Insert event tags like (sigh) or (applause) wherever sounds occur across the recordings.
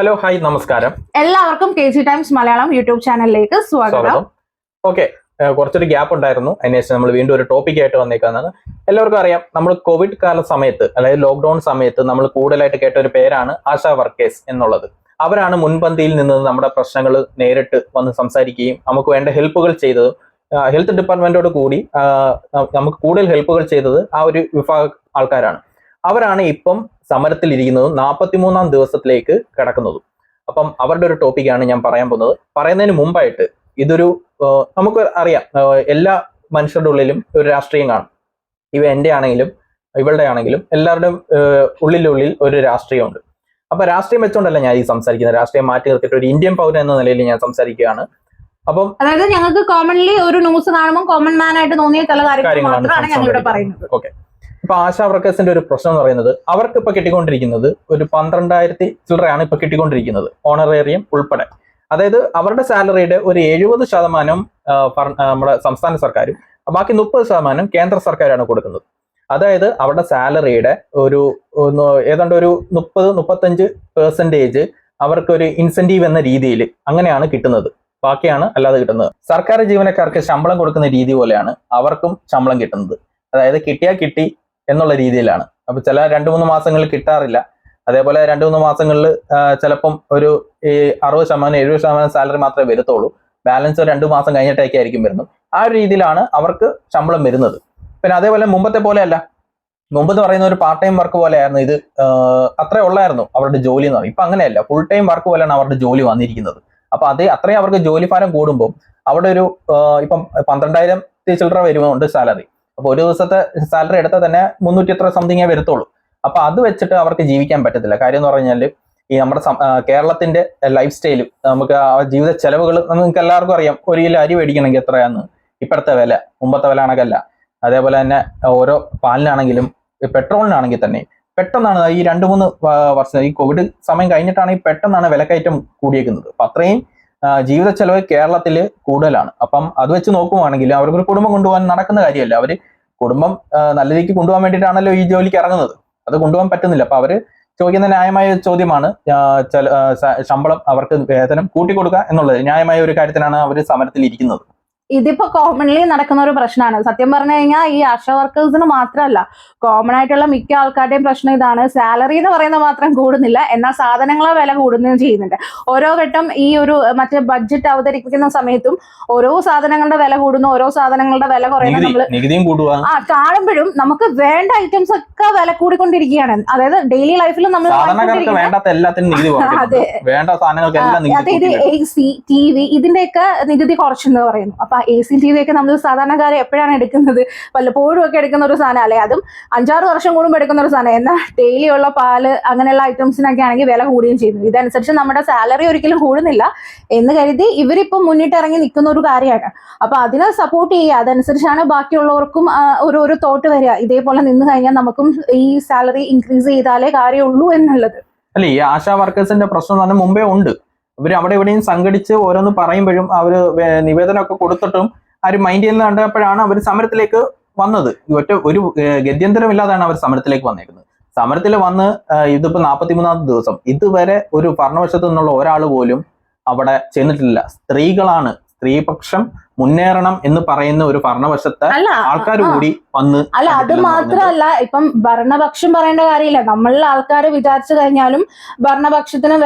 Hello hi നമസ്കാരം. എല്ലാവർക്കും K G Times Malayalam YouTube ചാനലിലേക്ക് സ്വാഗതം. സ്വാഗതം. ഓക്കെ കുറച്ചൊരു ഗ്യാപ്പ് ഉണ്ടായിരുന്നു. അതിനുശേഷം നമ്മൾ വീണ്ടും ഒരു ടോപ്പിക് ആയിട്ട് വന്നേക്കാന്നാണ് എല്ലാവർക്കും അറിയാം നമ്മൾ കോവിഡ് കാല സമയത്ത് അതായത് ലോക്ക്ഡൌൺ സമയത്ത് നമ്മൾ കൂടുതലായിട്ട് കേട്ട ഒരു പേരാണ് ആശാ വർക്കേഴ്സ് എന്നുള്ളത്. അവരാണ് മുൻപന്തിയിൽ നിന്ന് നമ്മുടെ പ്രശ്നങ്ങൾ നേരിട്ട് വന്ന് സംസാരിക്കുകയും നമുക്ക് വേണ്ട ഹെൽപ്പുകൾ ചെയ്തത് ഹെൽത്ത് ഡിപ്പാർട്ട്മെന്റോട് കൂടി നമുക്ക് കൂടുതൽ ഹെൽപ്പുകൾ ചെയ്തത് ആ ഒരു വിഭാഗ ആൾക്കാരാണ്. അവരാണ് ഇപ്പം സമരത്തിലിരിക്കുന്നതും നാൽപ്പത്തിമൂന്നാം ദിവസത്തിലേക്ക് കിടക്കുന്നതും. അപ്പം അവരുടെ ഒരു ടോപ്പിക്കാണ് ഞാൻ പറയാൻ പോകുന്നത്. പറയുന്നതിന് മുമ്പായിട്ട് ഇതൊരു നമുക്ക് അറിയാം. എല്ലാ മനുഷ്യരുടെ ഉള്ളിലും ഒരു രാഷ്ട്രീയം കാണും. ഇവ എന്റെ ആണെങ്കിലും ഇവളുടെ ആണെങ്കിലും എല്ലാവരുടെയും ഉള്ളിലുള്ളിൽ ഒരു രാഷ്ട്രീയമുണ്ട്. അപ്പൊ രാഷ്ട്രീയം വെച്ചുകൊണ്ടല്ല ഞാൻ ഈ സംസാരിക്കുന്നത്? രാഷ്ട്രീയം മാറ്റി നിർത്തിയിട്ട് ഒരു ഇന്ത്യൻ പൗരൻ എന്ന നിലയിൽ ഞാൻ സംസാരിക്കുകയാണ്. അപ്പം അതായത് ഞങ്ങൾക്ക് കോമൺലി ഒരു ന്യൂസ് കാണുമ്പോൾ കോമൺ മാൻ ആയിട്ട് തോന്നിയ ചില കാര്യങ്ങൾ കാര്യങ്ങളാണ് മാത്രമാണ് ഞങ്ങൾ ഇവിടെ പറയുന്നത്. ഓക്കെ ഇപ്പൊ ആശാ വർക്കേഴ്സിന്റെ ഒരു പ്രശ്നം എന്ന് പറയുന്നത് അവർക്ക് ഇപ്പൊ കിട്ടിക്കൊണ്ടിരിക്കുന്നത് ഒരു പന്ത്രണ്ടായിരത്തി ചില്ലറയാണ് ഇപ്പൊ കിട്ടിക്കൊണ്ടിരിക്കുന്നത് ഓണറേറിയം ഉൾപ്പെടെ. അതായത് അവരുടെ സാലറിയുടെ ഒരു എഴുപത് ശതമാനം നമ്മുടെ സംസ്ഥാന സർക്കാരും ബാക്കി മുപ്പത് ശതമാനം കേന്ദ്ര സർക്കാരാണ് കൊടുക്കുന്നത്. അതായത് അവരുടെ സാലറിയുടെ ഒരു ഏതാണ്ട് ഒരു മുപ്പത് മുപ്പത്തഞ്ച് പെർസെന്റേജ് അവർക്ക് ഒരു ഇൻസെന്റീവ് എന്ന രീതിയിൽ അങ്ങനെയാണ് കിട്ടുന്നത്. ബാക്കിയാണ് അല്ലാതെ കിട്ടുന്നത്. സർക്കാർ ജീവനക്കാർക്ക് ശമ്പളം കൊടുക്കുന്ന രീതി പോലെയാണ് അവർക്കും ശമ്പളം കിട്ടുന്നത്. അതായത് കിട്ടിയാൽ കിട്ടി എന്നുള്ള രീതിയിലാണ്. അപ്പൊ ചില രണ്ട് മൂന്ന് മാസങ്ങളിൽ കിട്ടാറില്ല. അതേപോലെ രണ്ട് മൂന്ന് മാസങ്ങളിൽ ചിലപ്പം ഒരു ഈ അറുപത് ശതമാനം എഴുപത് ശതമാനം സാലറി മാത്രമേ വരത്തുള്ളൂ. ബാലൻസ് രണ്ട് മാസം കഴിഞ്ഞിട്ടൊക്കെ ആയിരിക്കും വരുന്നത്. ആ ഒരു രീതിയിലാണ് അവർക്ക് ശമ്പളം വരുന്നത്. പിന്നെ അതേപോലെ മുമ്പത്തെ പോലെയല്ല. മുമ്പ് എന്ന് പറയുന്ന ഒരു പാർട്ട് ടൈം വർക്ക് പോലെയായിരുന്നു ഇത്. അത്രേ ഉള്ളായിരുന്നു അവരുടെ ജോലി എന്ന് പറയുന്നത്. ഇപ്പൊ അങ്ങനെയല്ല. ഫുൾ ടൈം വർക്ക് പോലെയാണ് അവരുടെ ജോലി വന്നിരിക്കുന്നത്. അപ്പൊ അതേ അത്രയും അവർക്ക് ജോലി ഭാരം കൂടുമ്പോൾ അവിടെ ഒരു ഇപ്പം പന്ത്രണ്ടായിരം ചില്ലറ വരുന്നുണ്ട് സാലറി അപ്പൊ ഒരു ദിവസത്തെ സാലറി എടുത്താൽ തന്നെ മുന്നൂറ്റി എത്ര സംതിങ്ങേ വരത്തുള്ളൂ. അപ്പൊ അത് വെച്ചിട്ട് അവർക്ക് ജീവിക്കാൻ പറ്റത്തില്ല. കാര്യം എന്ന് പറഞ്ഞാൽ ഈ നമ്മുടെ കേരളത്തിന്റെ ലൈഫ് സ്റ്റൈലും നമുക്ക് ആ ജീവിത ചെലവുകൾ നിങ്ങൾക്ക് എല്ലാവർക്കും അറിയാം. ഒരു കിലോ അരി മേടിക്കണമെങ്കിൽ എത്രയാന്ന്? ഇപ്പോഴത്തെ വില മുമ്പത്തെ വില ആണെങ്കിലല്ല അതേപോലെ തന്നെ ഓരോ പാലിനാണെങ്കിലും പെട്രോളിനാണെങ്കിൽ തന്നെ പെട്ടെന്നാണ് ഈ രണ്ട് മൂന്ന് വർഷം ഈ കോവിഡ് സമയം കഴിഞ്ഞിട്ടാണ് ഈ പെട്ടെന്നാണ് വിലക്കയറ്റം കൂടിയേക്കുന്നത്. അപ്പൊ അത്രയും ജീവിത ചെലവ് കേരളത്തിൽ കൂടുതലാണ്. അപ്പം അത് വെച്ച് നോക്കുവാണെങ്കിൽ അവർക്കൊരു കുടുംബം കൊണ്ടുപോകാൻ നടക്കുന്ന കാര്യമല്ല. അവർ കുടുംബം നല്ല രീതിക്ക് കൊണ്ടുപോകാൻ വേണ്ടിയിട്ടാണല്ലോ ഈ ജോലിക്ക് ഇറങ്ങുന്നത്. അത് കൊണ്ടുപോകാൻ പറ്റുന്നില്ല. അപ്പൊ അവർ ചോദിക്കുന്ന ന്യായമായ ചോദ്യമാണ് ശമ്പളം അവർക്ക് വേതനം കൂട്ടിക്കൊടുക്കുക എന്നുള്ളത്. ന്യായമായ ഒരു കാര്യത്തിനാണ് അവർ സമരത്തിൽ ഇരിക്കുന്നത് ഇതിപ്പോ കോമൺലി നടക്കുന്ന ഒരു പ്രശ്നമാണ് സത്യം പറഞ്ഞു കഴിഞ്ഞാൽ ഈ ആശ വർക്കേഴ്സിന് മാത്രമല്ല കോമൺ ആയിട്ടുള്ള മിക്ക ആൾക്കാരുടെയും പ്രശ്നം ഇതാണ്. സാലറി എന്ന് പറയുന്നത് മാത്രം കൂടുന്നില്ല എന്നാൽ സാധനങ്ങളെ വില കൂടുകയും ചെയ്യുന്നുണ്ട്. ഓരോ ഘട്ടം ഈ ഒരു മറ്റേ ബഡ്ജറ്റ് അവതരിപ്പിക്കുന്ന സമയത്തും ഓരോ സാധനങ്ങളുടെ വില കൂടുന്നു ഓരോ സാധനങ്ങളുടെ വില കുറയുന്നു. നമ്മൾ ആ കാണുമ്പോഴും നമുക്ക് വേണ്ട ഐറ്റംസ് ഒക്കെ വില കൂടിക്കൊണ്ടിരിക്കുകയാണ്. അതായത് ഡെയിലി ലൈഫിൽ നമ്മൾ (laughs) അതെ. അതെ. ഇത് എ സി ടി വി ഇതിന്റെയൊക്കെ നികുതി കുറച്ചെന്ന് പറയുന്നു. അപ്പൊ എ സി ടി വി ഒക്കെ നമ്മൾ സാധാരണക്കാരെ എപ്പോഴാണ് എടുക്കുന്നത്? വല്ലപ്പോഴും ഒക്കെ എടുക്കുന്ന ഒരു സാധനം അല്ലെ? അതും അഞ്ചാറ് വർഷം കൂടുമ്പോൾ എടുക്കുന്ന ഒരു സാധനം. എന്നാൽ ഡെയിലി ഉള്ള പാൽ അങ്ങനെയുള്ള ഐറ്റംസിനൊക്കെ ആണെങ്കിൽ വില കൂടുകയും ചെയ്യുന്നു ഇതനുസരിച്ച് നമ്മുടെ സാലറി ഒരിക്കലും കൂടുന്നില്ല. എന്ന് കരുതി ഇവരിപ്പോ മുന്നിട്ടിറങ്ങി നിൽക്കുന്ന ഒരു കാര്യമാണ്. അപ്പൊ അതിനെ സപ്പോർട്ട് ചെയ്യുക. അതനുസരിച്ചാണ് ബാക്കിയുള്ളവർക്കും ഒരു ഒരു തോട്ട് വരിക. ഇതേപോലെ നിന്ന് കഴിഞ്ഞാൽ നമുക്കും ഈ സാലറി ഇൻക്രീസ് ചെയ്താലേ കാര്യമുള്ളൂ എന്നുള്ളത്. അല്ല ഈ ആശാ വർക്കേഴ്സിന്റെ പ്രശ്നം തന്നെ മുമ്പേ ഉണ്ട്. ഇവർ അവിടെ എവിടെയും സംഘടിച്ച് ഓരോന്ന് പറയുമ്പോഴും അവർ നിവേദനമൊക്കെ കൊടുത്തിട്ടും ആരും മൈൻഡ് ചെയ്യുന്ന കണ്ടപ്പോഴാണ് അവർ സമരത്തിലേക്ക് വന്നത്. ഒറ്റ ഒരു ഗത്യന്തരമില്ലാതാണ് അവർ സമരത്തിലേക്ക് വന്നേക്കുന്നത്. സമരത്തിൽ വന്ന് ഇതിപ്പോൾ നാൽപ്പത്തി നാൽപ്പത്തിമൂന്നാമത്തെ ദിവസം. ഇതുവരെ ഒരു ഭരണപക്ഷത്തു നിന്നുള്ള ഒരാൾ പോലും അവിടെ ചെന്നിട്ടില്ല. സ്ത്രീകളാണ്. സ്ത്രീപക്ഷം മുന്നേറണം എന്ന് പറയുന്ന ഒരു ഭരണപക്ഷത്തെ ആൾക്കാർ കൂടി വന്ന് അല്ല അത് മാത്രമല്ല ഇപ്പം ഭരണപക്ഷം പറയേണ്ട കാര്യമില്ല. നമ്മളിൽ ആൾക്കാർ വിചാരിച്ചു കഴിഞ്ഞാലും ഭരണപക്ഷത്തിന്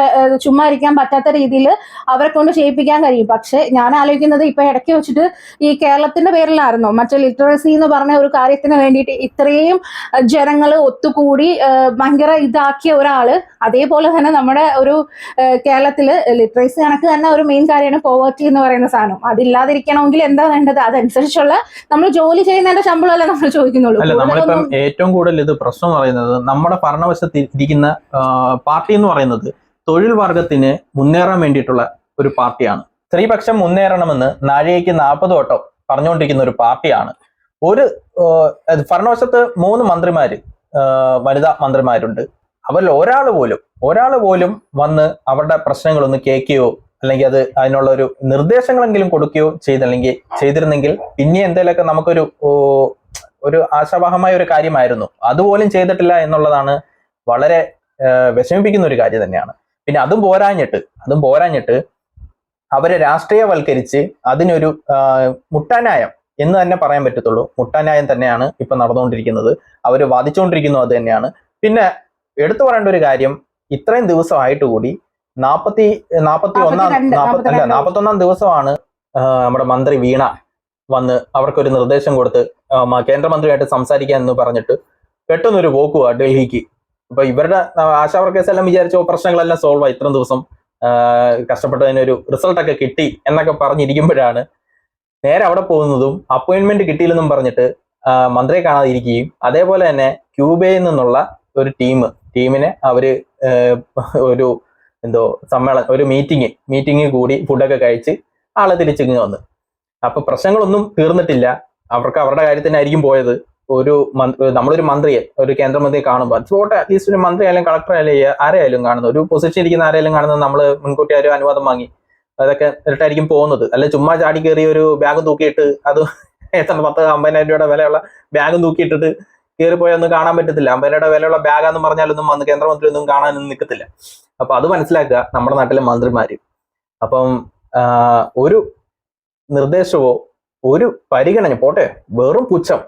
ചുമ്മാ ഇരിക്കാൻ പറ്റാത്ത രീതിയിൽ അവരെ കൊണ്ട് ചെയ്യിപ്പിക്കാൻ കഴിയും. പക്ഷെ ഞാൻ ആലോചിക്കുന്നത് ഇപ്പൊ ഇടയ്ക്ക് വെച്ചിട്ട് ഈ കേരളത്തിന്റെ പേരിലായിരുന്നു. മറ്റേ ലിറ്ററസി എന്ന് പറഞ്ഞ ഒരു കാര്യത്തിന് വേണ്ടിയിട്ട് ഇത്രയും ജനങ്ങൾ ഒത്തുകൂടി ഭയങ്കര ഇതാക്കിയ ഒരാൾ അതേപോലെ തന്നെ നമ്മുടെ ഒരു കേരളത്തിൽ ലിറ്ററസി കണക്ക് തന്നെ ഒരു മെയിൻ കാര്യമാണ് പോവർട്ടി എന്ന് പറയുന്ന സാധനം. അതില്ലാതിരിക്കണമെങ്കിൽ എന്താ വേണ്ടത്? അതനുസരിച്ചുള്ള നമ്മൾ ജോലി ചെയ്യുന്നതിന്റെ ശമ്പളമല്ല നമ്മൾ ചോദിക്കുന്നുള്ളൂ. അല്ല നമ്മളിപ്പം ഏറ്റവും കൂടുതൽ ഇത് പ്രശ്നം പറയുന്നത് നമ്മുടെ ഭരണവശത്ത് ഇരിക്കുന്ന പാർട്ടി എന്ന് പറയുന്നത് തൊഴിൽ വർഗത്തിന് മുന്നേറാൻ വേണ്ടിയിട്ടുള്ള ഒരു പാർട്ടിയാണ്. സ്ത്രീപക്ഷം മുന്നേറണമെന്ന് നാഴികയ്ക്ക് നാൽപ്പത് വട്ടം പറഞ്ഞുകൊണ്ടിരിക്കുന്ന ഒരു പാർട്ടിയാണ്. ഒരു ഭരണവശത്ത് മൂന്ന് മന്ത്രിമാര് വനിതാ മന്ത്രിമാരുണ്ട്. അവരിൽ ഒരാൾ പോലും ഒരാൾ പോലും വന്ന് അവരുടെ പ്രശ്നങ്ങളൊന്ന് കേൾക്കുകയോ അല്ലെങ്കിൽ അത് അതിനുള്ള ഒരു നിർദ്ദേശങ്ങളെങ്കിലും കൊടുക്കുകയോ ചെയ്തില്ലെങ്കിൽ ചെയ്തിരുന്നെങ്കിൽ പിന്നെ എന്തെങ്കിലുമൊക്കെ നമുക്കൊരു ഒരു ആശാവഹമായ ഒരു കാര്യമായിരുന്നു. അതുപോലും ചെയ്തിട്ടില്ല എന്നുള്ളതാണ് വളരെ വിഷമിപ്പിക്കുന്ന ഒരു കാര്യം തന്നെയാണ്. പിന്നെ അതും പോരാഞ്ഞിട്ട് അതും പോരാഞ്ഞിട്ട് അവരെ രാഷ്ട്രീയവൽക്കരിച്ച് അതിനൊരു മുട്ടാനായം എന്ന് തന്നെ പറയാൻ പറ്റത്തുള്ളൂ. മുട്ടാനായം തന്നെയാണ് ഇപ്പൊ നടന്നുകൊണ്ടിരിക്കുന്നത്. അവർ വാദിച്ചുകൊണ്ടിരിക്കുന്നു അത് തന്നെയാണ്. പിന്നെ എടുത്തു പറയേണ്ട ഒരു കാര്യം ഇത്രയും ദിവസമായിട്ട് കൂടി നാപ്പത്തി നാപ്പത്തി ഒന്നാം അല്ല നാപ്പത്തി ഒന്നാം ദിവസമാണ് നമ്മുടെ മന്ത്രി വീണ വന്ന് അവർക്കൊരു നിർദ്ദേശം കൊടുത്ത് കേന്ദ്രമന്ത്രിയായിട്ട് സംസാരിക്കാൻ എന്ന് പറഞ്ഞിട്ട് പെട്ടെന്നൊരു പോക്കുവാ ഡൽഹിക്ക്. അപ്പൊ ഇവരുടെ ആ, ആശാ വർക്കേഴ്സ് എല്ലാം വിചാരിച്ചോ പ്രശ്നങ്ങളെല്ലാം സോൾവ് ആയി. ഇത്രയും ദിവസം കഷ്ടപ്പെട്ടതിനൊരു റിസൾട്ടൊക്കെ കിട്ടി എന്നൊക്കെ പറഞ്ഞിരിക്കുമ്പോഴാണ് നേരെ അവിടെ പോകുന്നതും അപ്പോയിന്റ്മെന്റ് കിട്ടിയില്ലെന്നും പറഞ്ഞിട്ട് മന്ത്രിയെ കാണാതിരിക്കുകയും അതേപോലെ തന്നെ ക്യൂബയിൽ നിന്നുള്ള ഒരു ടീം ടീമിനെ അവർ ഒരു എന്തോ സമ്മേളനം ഒരു മീറ്റിംഗ് മീറ്റിംഗ് കൂടി ഫുഡൊക്കെ കഴിച്ച് ആളെ തിരിച്ചിങ്ങ് വന്നു. അപ്പൊ പ്രശ്നങ്ങളൊന്നും തീർന്നിട്ടില്ല. അവർക്ക് അവരുടെ കാര്യത്തിനായിരിക്കും പോയത്. ഒരു നമ്മളൊരു മന്ത്രിയെ ഒരു കേന്ദ്രമന്ത്രിയെ കാണുമ്പോൾ പോട്ടെ അറ്റ്ലീസ്റ്റ് ഒരു മന്ത്രി ആയാലും കളക്ടർ ആയാലും ആരായാലും കാണുന്നത്. ഒരു പൊസിഷൻ ഇരിക്കുന്ന ആരെയാലും കാണുന്നത് നമ്മൾ മുൻകൂട്ടി ആരും അനുവാദം വാങ്ങി. അതൊക്കെ എന്നിട്ടായിരിക്കും പോകുന്നത്. അല്ലെ ചുമ്മാ ചാടി കയറി ഒരു ബാഗ് തൂക്കിയിട്ട് അത് എത്ര പത്ത് അമ്പതിനായിരം രൂപയുടെ വിലയുള്ള ബാഗ് തൂക്കിയിട്ടിട്ട് കയറി ഒന്നും കാണാൻ പറ്റത്തില്ല. അമ്പലയുടെ വിലയുള്ള പറഞ്ഞാൽ ഒന്നും വന്ന് കേന്ദ്രമന്ത്രി ഒന്നും കാണാനൊന്നും നിൽക്കത്തില്ല അപ്പൊ അത് മനസ്സിലാക്കുക നമ്മുടെ നാട്ടിലെ മന്ത്രിമാര്. അപ്പം ഒരു നിർദ്ദേശമോ ഒരു പരിഗണന പോട്ടെ വെറും പുച്ഛം.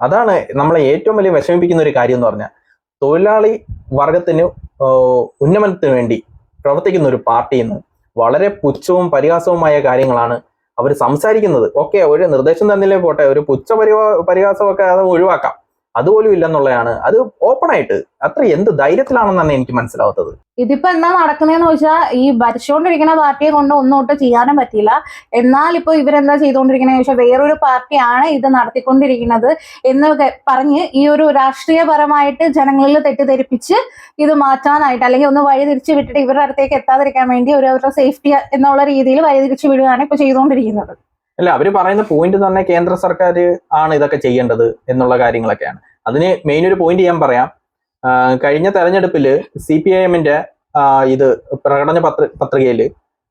അതാണ് നമ്മളെ ഏറ്റവും വലിയ വിഷമിപ്പിക്കുന്ന ഒരു കാര്യം എന്ന് പറഞ്ഞാൽ തൊഴിലാളി വർഗത്തിന് ഉന്നമനത്തിന് വേണ്ടി പ്രവർത്തിക്കുന്ന ഒരു പാർട്ടിയിൽ നിന്ന് വളരെ പുച്ഛവും പരിഹാസവുമായ കാര്യങ്ങളാണ് അവർ സംസാരിക്കുന്നത്. ഓക്കെ ഒരു നിർദ്ദേശം തന്നില്ലേ പോട്ടെ ഒരു പുച്ഛ പരിഹാ പരിഹാസമൊക്കെ അത് ഒഴിവാക്കാം. അതുപോലും ഇല്ലെന്നുള്ളതാണ്. അത് ഓപ്പൺ ആയിട്ട്. അത്ര എന്ത് ധൈര്യത്തിലാണെന്നാണ് എനിക്ക് മനസ്സിലാവാത്തത്. ഇതിപ്പോ എന്താ നടക്കുന്നതെന്ന് വെച്ചാൽ ഈ ഭരിച്ചുകൊണ്ടിരിക്കുന്ന പാർട്ടിയെ കൊണ്ട് ഒന്നും ഒട്ടും ചെയ്യാനും പറ്റില്ല എന്നാൽ ഇപ്പൊ ഇവരെന്താ ചെയ്തുകൊണ്ടിരിക്കുന്നത് വെച്ചാൽ വേറൊരു പാർട്ടിയാണ് ഇത് നടത്തിക്കൊണ്ടിരിക്കുന്നത് എന്ന് പറഞ്ഞ് ഈ ഒരു രാഷ്ട്രീയപരമായിട്ട് ജനങ്ങളിൽ തെറ്റിദ്ധരിപ്പിച്ച് ഇത് മാറ്റാനായിട്ട് അല്ലെങ്കിൽ ഒന്ന് വഴി തിരിച്ചു വിട്ടിട്ട് ഇവരുടെ അടുത്തേക്ക് എത്താതിരിക്കാൻ വേണ്ടി ഒരു അവരുടെ സേഫ്റ്റി എന്നുള്ള രീതിയിൽ വഴി തിരിച്ചു വിടുകയാണ് ഇപ്പൊ ചെയ്തുകൊണ്ടിരിക്കുന്നത് അല്ല അവർ പറയുന്ന പോയിന്റ് തന്നെ കേന്ദ്ര സർക്കാർ ആണ് ഇതൊക്കെ ചെയ്യേണ്ടത് എന്നുള്ള കാര്യങ്ങളൊക്കെയാണ്. അതിന് മെയിൻ ഒരു പോയിന്റ് ഞാൻ പറയാം. കഴിഞ്ഞ തെരഞ്ഞെടുപ്പിൽ സി പി ഐ എമ്മിന്റെ ഇത് പ്രകടന പത്ര പത്രികയിൽ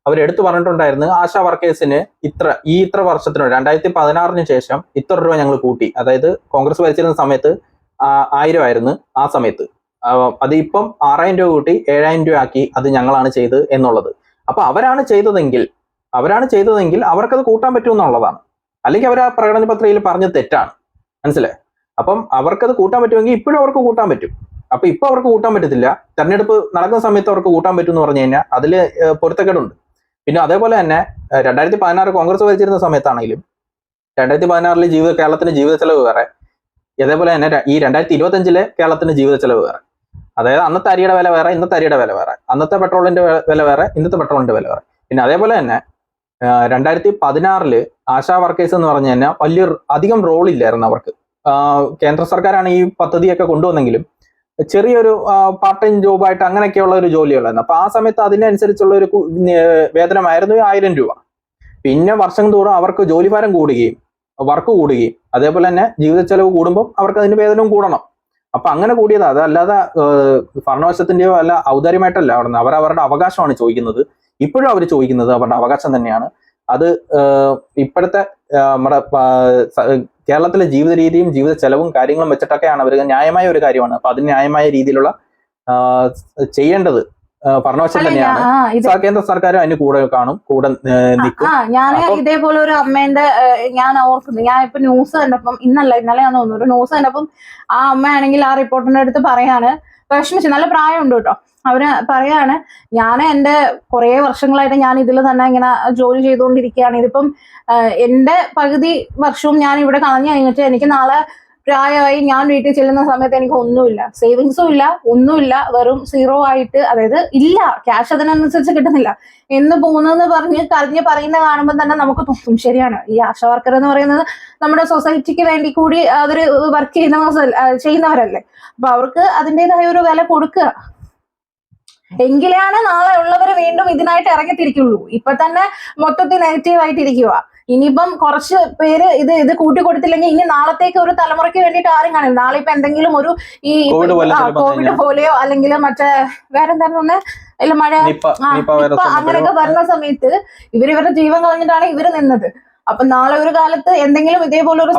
അവർ എടുത്തു പറഞ്ഞിട്ടുണ്ടായിരുന്നു ആശാ വർക്കേഴ്സിന് ഇത്ര ഈ ഇത്ര വർഷത്തിനോ രണ്ടായിരത്തി പതിനാറിന് ശേഷം ഇത്ര രൂപ ഞങ്ങൾ കൂട്ടി. അതായത് കോൺഗ്രസ് ഭരിച്ചിരുന്ന സമയത്ത് ആ, ആയിരം ആയിരുന്നു ആ സമയത്ത്. അത് ഇപ്പം ആറായിരം രൂപ കൂട്ടി ഏഴായിരം രൂപ ആക്കി അത് ഞങ്ങളാണ് ചെയ്തത് എന്നുള്ളത്. അപ്പൊ അവരാണ് ചെയ്തതെങ്കിൽ അവരാണ് ചെയ്തതെങ്കിൽ അവർക്കത് കൂട്ടാൻ പറ്റുമെന്നുള്ളതാണ്. അല്ലെങ്കിൽ അവർ ആ പ്രകടന പത്രികയിൽ പറഞ്ഞ തെറ്റാണ്. മനസ്സിലായി? അപ്പം അവർക്കത് കൂട്ടാൻ പറ്റുമെങ്കിൽ ഇപ്പോഴും അവർക്ക് കൂട്ടാൻ പറ്റും. അപ്പൊ ഇപ്പൊ അവർക്ക് കൂട്ടാൻ പറ്റത്തില്ല. തെരഞ്ഞെടുപ്പ് നടക്കുന്ന സമയത്ത് അവർക്ക് കൂട്ടാൻ പറ്റും എന്ന് പറഞ്ഞു കഴിഞ്ഞാൽ അതിൽ പൊരുത്തക്കേടുണ്ട്. പിന്നെ അതേപോലെ തന്നെ രണ്ടായിരത്തി പതിനാറ് കോൺഗ്രസ് ഭരിച്ചിരുന്ന സമയത്താണെങ്കിലും രണ്ടായിരത്തി പതിനാറിലെ ജീവിത കേരളത്തിന്റെ ജീവിത ചെലവ് വേറെ. അതേപോലെ തന്നെ ഈ രണ്ടായിരത്തി ഇരുപത്തഞ്ചിലെ കേരളത്തിന്റെ ജീവിത ചെലവ് വേറെ. അതായത് അന്നത്തെ അരിയുടെ വില വേറെ ഇന്നത്തെ അരിയുടെ വില വേറെ. അന്നത്തെ പെട്രോളിന്റെ വില വേറെ ഇന്നത്തെ പെട്രോളിന്റെ വില വേറെ. പിന്നെ അതേപോലെ തന്നെ രണ്ടായിരത്തി പതിനാറിൽ ആശാ വർക്കേഴ്സ് എന്ന് പറഞ്ഞു കഴിഞ്ഞാൽ വലിയ അധികം റോൾ ഇല്ലായിരുന്നു അവർക്ക്. കേന്ദ്ര സർക്കാരാണ് ഈ പദ്ധതിയൊക്കെ കൊണ്ടുവന്നെങ്കിലും ചെറിയൊരു പാർട്ട് ടൈം ജോബായിട്ട് അങ്ങനെയൊക്കെയുള്ള ഒരു ജോലിയുള്ളായിരുന്നു. അപ്പൊ ആ സമയത്ത് അതിനനുസരിച്ചുള്ള ഒരു വേതനമായിരുന്നു ആയിരം രൂപ. പിന്നെ വർഷം തോറും അവർക്ക് ജോലിഭാരം കൂടുകയും വർക്ക് കൂടുകയും അതേപോലെ തന്നെ ജീവിത ചെലവ് കൂടുമ്പോൾ അവർക്ക് അതിന് വേതനവും കൂടണം. അപ്പൊ അങ്ങനെ കൂടിയതാ. അതല്ലാതെ ഭരണവശത്തിന്റെയോ അല്ല ഔദാര്യമായിട്ടല്ല അവർ അവരുടെ അവകാശമാണ് ചോദിക്കുന്നത്. ഇപ്പോഴും അവർ ചോദിക്കുന്നത് അവരുടെ അവകാശം തന്നെയാണ്. അത് ഇപ്പോഴത്തെ നമ്മുടെ കേരളത്തിലെ ജീവിത രീതിയും ജീവിത ചെലവും കാര്യങ്ങളും വെച്ചിട്ടൊക്കെയാണ് അവർ ന്യായമായ ഒരു കാര്യമാണ്. അപ്പൊ അതിന് ന്യായമായ രീതിയിലുള്ള ചെയ്യേണ്ടത് ഭരണവശം തന്നെയാണ്. കേന്ദ്ര സർക്കാർ അതിന് കൂടെ കാണും കൂടെ നിൽക്കും ഞാൻ ഇതേപോലെ ഒരു അമ്മേന്റെ ഞാൻ ഓർക്കുന്നു. ഞാൻ ഇപ്പൊ ന്യൂസ് കണ്ടപ്പം ഇന്നല്ല ഇന്നലെ ഞാൻ തോന്നുന്നു ഒരു ന്യൂസ് കണ്ടപ്പം ആ അമ്മയാണെങ്കിൽ ആ റിപ്പോർട്ടറിന്റെ അടുത്ത് പറയാണ് വിഷമിച്ചു നല്ല പ്രായമുണ്ട് കേട്ടോ. അവർ പറയാണ് ഞാൻ എന്റെ കുറെ വർഷങ്ങളായിട്ട് ഞാൻ ഇതിൽ തന്നെ ഇങ്ങനെ ജോലി ചെയ്തുകൊണ്ടിരിക്കുകയാണ്. ഇതിപ്പം എന്റെ പകുതി വർഷവും ഞാൻ ഇവിടെ കളഞ്ഞു കഴിഞ്ഞിട്ട് എനിക്ക് നാളെ പ്രായമായി ഞാൻ വീട്ടിൽ ചെല്ലുന്ന സമയത്ത് എനിക്ക് ഒന്നുമില്ല. സേവിങ്സും ഇല്ല ഒന്നുമില്ല. വെറും സീറോ ആയിട്ട് അതായത് ഇല്ല. ക്യാഷ് അതിനനുസരിച്ച് കിട്ടുന്നില്ല. എന്ന് പോകുന്നതെന്ന് പറഞ്ഞ് കരഞ്ഞ് പറയുന്ന കാണുമ്പോൾ തന്നെ നമുക്ക് തോന്നും ശരിയാണ്. ഈ ആശാ വർക്കർ എന്ന് പറയുന്നത് നമ്മുടെ സൊസൈറ്റിക്ക് വേണ്ടി കൂടി അവർ വർക്ക് ചെയ്യുന്ന ചെയ്യുന്നവരല്ലേ? അപ്പൊ അവർക്ക് അതിന്റെതായ ഒരു വില കൊടുക്കുക. എങ്കിലാണ് നാളെ ഉള്ളവർ വീണ്ടും ഇതിനായിട്ട് ഇറങ്ങിത്തിരിക്കുള്ളൂ. ഇപ്പൊ തന്നെ മൊത്തത്തിൽ നെഗറ്റീവ് ആയിട്ട് ഇരിക്കുക ഇനിയിപ്പം കുറച്ച് പേര് ഇത് ഇത് കൂട്ടി കൊടുത്തില്ലെങ്കിൽ ഇനി നാളത്തേക്ക് ഒരു തലമുറയ്ക്ക് വേണ്ടിയിട്ട് ആരും കാണില്ല. നാളെ ഇപ്പൊ എന്തെങ്കിലും ഒരു ഈ കോവിഡ്. പോലെയോ അല്ലെങ്കിൽ മറ്റേ വേറെന്തായിരുന്നു ഒന്ന് ഇല്ല മഴ അങ്ങനെയൊക്കെ വരുന്ന സമയത്ത് ഇവർ ഇവരുടെ ജീവൻ കളഞ്ഞിട്ടാണ് ഇവർ നിന്നത്. അപ്പൊ നാളെ ഒരു കാലത്ത് എന്തെങ്കിലും ഇതേപോലെ ഒരു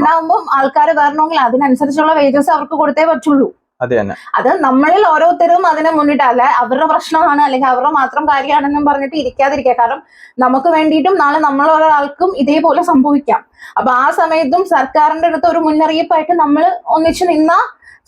ഉണ്ടാകുമ്പോൾ ആൾക്കാർ വരണമെങ്കിൽ അതിനനുസരിച്ചുള്ള വേജസ് അവർക്ക് കൊടുത്തേ പറ്റുള്ളൂ. അത് നമ്മളിൽ ഓരോരുത്തരും അതിനെ മുന്നിട്ട് മുന്നിട്ടല്ല അവരുടെ പ്രശ്നമാണ് അല്ലെങ്കിൽ അവരുടെ മാത്രം കാര്യമാണെന്നും പറഞ്ഞിട്ട് ഇരിക്കാതിരിക്കുക. കാരണം നമുക്ക് വേണ്ടിയിട്ടും നാളെ നമ്മൾ ഒരാൾക്കും ഇതേപോലെ സംഭവിക്കാം. അപ്പൊ ആ സമയത്തും സർക്കാരിന്റെ അടുത്ത് ഒരു മുന്നറിയിപ്പായിട്ട് നമ്മൾ ഒന്നിച്ചു നിന്നാ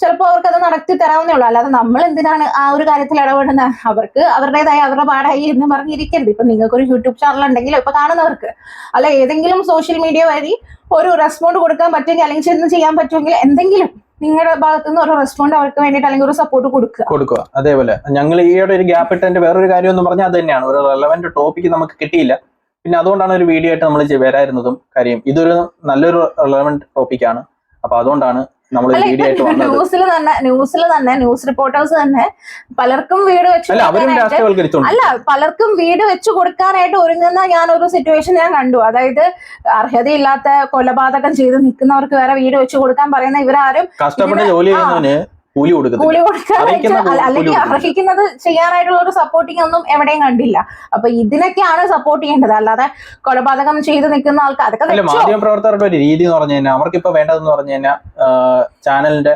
ചിലപ്പോൾ അവർക്ക് അത് നടത്തി തരാവുന്നേ ഉള്ളൂ. അല്ലാതെ നമ്മൾ എന്തിനാണ് ആ ഒരു കാര്യത്തിൽ ഇടപെടുന്നത് അവർക്ക് അവരുടേതായ അവരുടെ പാടായി എന്ന് പറഞ്ഞിരിക്കരുത്. ഇപ്പൊ നിങ്ങൾക്ക് ഒരു യൂട്യൂബ് ചാനൽ ഉണ്ടെങ്കിലും ഇപ്പൊ കാണുന്നവർക്ക്. അല്ല ഏതെങ്കിലും സോഷ്യൽ മീഡിയ വഴി ഒരു റെസ്പോണ്ട് കൊടുക്കാൻ പറ്റുമെങ്കിൽ അല്ലെങ്കിൽ ചെന്ന് ചെയ്യാൻ പറ്റുമെങ്കിൽ എന്തെങ്കിലും നിങ്ങളുടെ ഭാഗത്തു നിന്ന് ഒരു റെസ്പോണ്ട് അവർക്ക് വേണ്ടിയിട്ട് അല്ലെങ്കിൽ ഒരു സപ്പോർട്ട് കൊടുക്കുക. കൊടുക്കുക. അതേപോലെ ഞങ്ങൾ ഈയിടെ ഒരു ഗ്യാപ്പ് ഇട്ടതിന്റെ വേറൊരു കാര്യം എന്ന് പറഞ്ഞാൽ അത് തന്നെയാണ്. ഒരു റെലവെന്റ് ടോപ്പിക് നമുക്ക് കിട്ടിയില്ല. പിന്നെ അതുകൊണ്ടാണ് ഒരു വീഡിയോ ആയിട്ട് നമ്മൾ വരായിരുന്നതും കാര്യം ഇതൊരു നല്ലൊരു റെലവെന്റ് ടോപ്പിക്കാണ് അപ്പൊ അതുകൊണ്ടാണ് നമ്മൾ ന്യൂസിൽ തന്നെ ന്യൂസിൽ തന്നെ ന്യൂസ് റിപ്പോർട്ടേഴ്സ് തന്നെ പലർക്കും വീട് വെച്ച് അല്ല പലർക്കും വീട് വെച്ച് കൊടുക്കാനായിട്ട് ഒരുങ്ങുന്ന ഞാൻ ഒരു സിറ്റുവേഷൻ ഞാൻ കണ്ടു അതായത് അർഹതയില്ലാത്ത കൊലപാതകം ചെയ്ത് നിൽക്കുന്നവർക്ക് വേറെ വീട് വെച്ച് കൊടുക്കാൻ പറയുന്ന ഇവരാരും കഷ്ടപ്പെട്ട് ജോലി ആ. കൂലി കൂലി അല്ലെങ്കിൽ. അർഹിക്കുന്നത് ചെയ്യാനായിട്ടുള്ള ഒരു സപ്പോർട്ടിങ് ഒന്നും എവിടെയും കണ്ടില്ല. അപ്പൊ ഇതിനൊക്കെയാണ് സപ്പോർട്ട് ചെയ്യേണ്ടത്. അല്ലാതെ കൊലപാതകം ചെയ്ത് നിൽക്കുന്ന ആൾക്ക് അതൊക്കെ അല്ല വെച്ചോ. മാധ്യമ പ്രവർത്തകരുടെ ഒരു രീതി എന്ന് പറഞ്ഞു കഴിഞ്ഞാൽ അവർക്ക് ഇപ്പൊ വേണ്ടതെന്ന് പറഞ്ഞു കഴിഞ്ഞാൽ ചാനലിന്റെ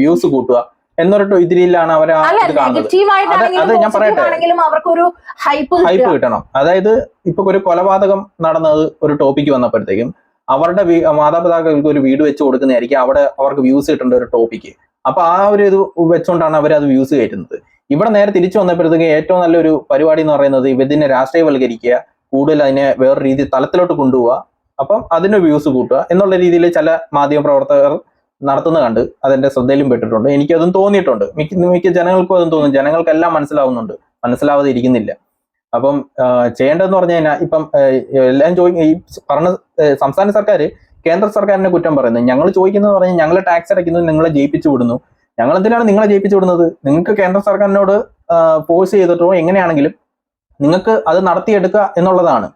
വ്യൂസ് കൂട്ടുക എന്നൊരു ഇതിലാണ് അവർ അത് ഞാൻ പറയട്ടെ. അവർക്കൊരു ഹൈപ്പ് ഹൈപ്പ് കിട്ടണം. അതായത് ഇപ്പൊ ഒരു കൊലപാതകം നടന്നത് ഒരു ടോപ്പിക്ക് വന്നപ്പോഴത്തേക്കും അവരുടെ മാതാപിതാക്കൾക്ക് ഒരു വീട് വെച്ച് കൊടുക്കുന്നതായിരിക്കും അവിടെ അവർക്ക് വ്യൂസ് കിട്ടേണ്ട ഒരു ടോപ്പിക്ക് അപ്പൊ ആ ഒരു ഇത് വെച്ചുകൊണ്ടാണ് അവർ അത് വ്യൂസ് കയറ്റുന്നത്. ഇവിടെ നേരെ തിരിച്ചു വന്നപ്പോഴത്തേക്ക് ഏറ്റവും നല്ലൊരു പരിപാടി എന്ന് പറയുന്നത് ഇതിനെ രാഷ്ട്രീയവൽക്കരിക്കുക കൂടുതൽ അതിനെ വേറെ രീതി തലത്തിലോട്ട് കൊണ്ടുപോവുക അപ്പം അതിന് വ്യൂസ് കൂട്ടുക എന്നുള്ള രീതിയിൽ ചില മാധ്യമ പ്രവർത്തകർ നടത്തുന്ന കണ്ട് അതിന്റെ ശ്രദ്ധയിലും പെട്ടിട്ടുണ്ട്. എനിക്കതും തോന്നിയിട്ടുണ്ട്. മിക്ക മിക്ക ജനങ്ങൾക്കും അതും തോന്നും. ജനങ്ങൾക്കെല്ലാം മനസ്സിലാവുന്നുണ്ട്. മനസ്സിലാവാതെ ഇരിക്കുന്നില്ല. അപ്പം ചെയ്യേണ്ടതെന്ന് പറഞ്ഞു കഴിഞ്ഞാൽ ഇപ്പം എല്ലാം ചോദി ഈ പറഞ്ഞ സംസ്ഥാന സർക്കാർ കേന്ദ്ര സർക്കാരിനെ കുറ്റം പറയുന്നത് ഞങ്ങൾ ചോദിക്കുന്നത് പറഞ്ഞാൽ ഞങ്ങൾ ടാക്സ് അടയ്ക്കുന്നത് നിങ്ങളെ ജയിപ്പിച്ചു വിടുന്നു. ഞങ്ങൾ എന്തിനാണ് നിങ്ങളെ ജയിപ്പിച്ചു വിടുന്നത്? നിങ്ങൾക്ക് കേന്ദ്ര സർക്കാരിനോട് ഫോഴ്സ് ചെയ്തിട്ടോ എങ്ങനെയാണെങ്കിലും നിങ്ങൾക്ക് അത് നടത്തിയെടുക്കുക എന്നുള്ളതാണ്.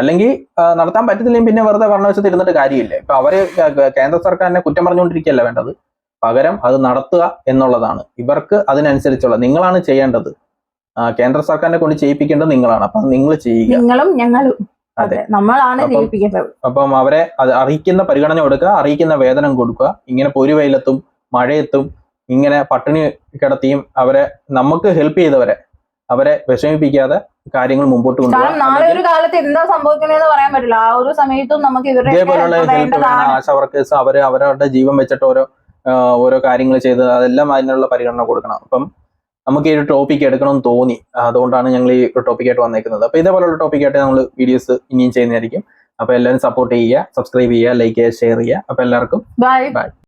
അല്ലെങ്കിൽ നടത്താൻ പറ്റത്തില്ലെങ്കിൽ പിന്നെ വെറുതെ ഭരണവശത്ത് ഇരുന്നിട്ട് കാര്യമില്ല. ഇപ്പൊ അവർ കേന്ദ്ര സർക്കാരിനെ കുറ്റം പറഞ്ഞുകൊണ്ടിരിക്കുകയല്ല വേണ്ടത്. പകരം അത് നടത്തുക എന്നുള്ളതാണ്. ഇവർക്ക് അതിനനുസരിച്ചുള്ള നിങ്ങളാണ് ചെയ്യേണ്ടത്. കേന്ദ്ര സർക്കാരിനെ കൊണ്ട് ചെയ്യിപ്പിക്കേണ്ടത് നിങ്ങളാണ്. അപ്പൊ നിങ്ങൾ ചെയ്യുക. നിങ്ങളും ഞങ്ങളും. അതെ. നമ്മളാണ് അപ്പം- ജയിപ്പിക്കേണ്ടത് അപ്പം അവരെ അത് അറിയിക്കുന്ന പരിഗണന കൊടുക്കുക അറിയിക്കുന്ന വേതനം കൊടുക്കുക. ഇങ്ങനെ പൊരുവെയിലത്തും മഴയത്തും ഇങ്ങനെ പട്ടിണി കിടത്തിയും അവരെ നമുക്ക് ഹെൽപ്പ് ചെയ്തവരെ അവരെ വിഷമിപ്പിക്കാതെ കാര്യങ്ങൾ മുമ്പോട്ട് കൊണ്ടുപോകാം നാളെ ഒരു കാലത്ത് എന്താ സംഭവിക്കുന്നതെന്ന് പറയാൻ പറ്റില്ല. ആ ഒരു സമയത്തും നമുക്ക് ഇവരുടെ ഇതേപോലുള്ള ഹെൽപ്പ് വേണം. വേണ്ടതാണ് ആശാ വർക്കേഴ്സ് അവർ അവരവരുടെ ജീവൻ വെച്ചിട്ട് ഓരോ ഓരോ കാര്യങ്ങൾ ചെയ്ത് അതെല്ലാം അതിനുള്ള പരിഗണന കൊടുക്കണം. അപ്പം നമുക്ക് ഈ ഒരു ടോപ്പിക് എടുക്കണമെന്ന് തോന്നി. അതുകൊണ്ടാണ് ഞങ്ങൾ ഈ ഒരു ടോപ്പിക്കായിട്ട് വന്നേക്കുന്നത്. അപ്പൊ ഇതേപോലുള്ള ടോപ്പിക്കായിട്ട് നമ്മൾ വീഡിയോസ് ഇനിയും ചെയ്യുന്നതായിരിക്കും. അപ്പൊ എല്ലാവരും സപ്പോർട്ട് ചെയ്യുക സബ്സ്ക്രൈബ് ചെയ്യുക ലൈക്ക് ചെയ്യുക ഷെയർ ചെയ്യുക. അപ്പൊ എല്ലാവർക്കും ബൈ ബൈ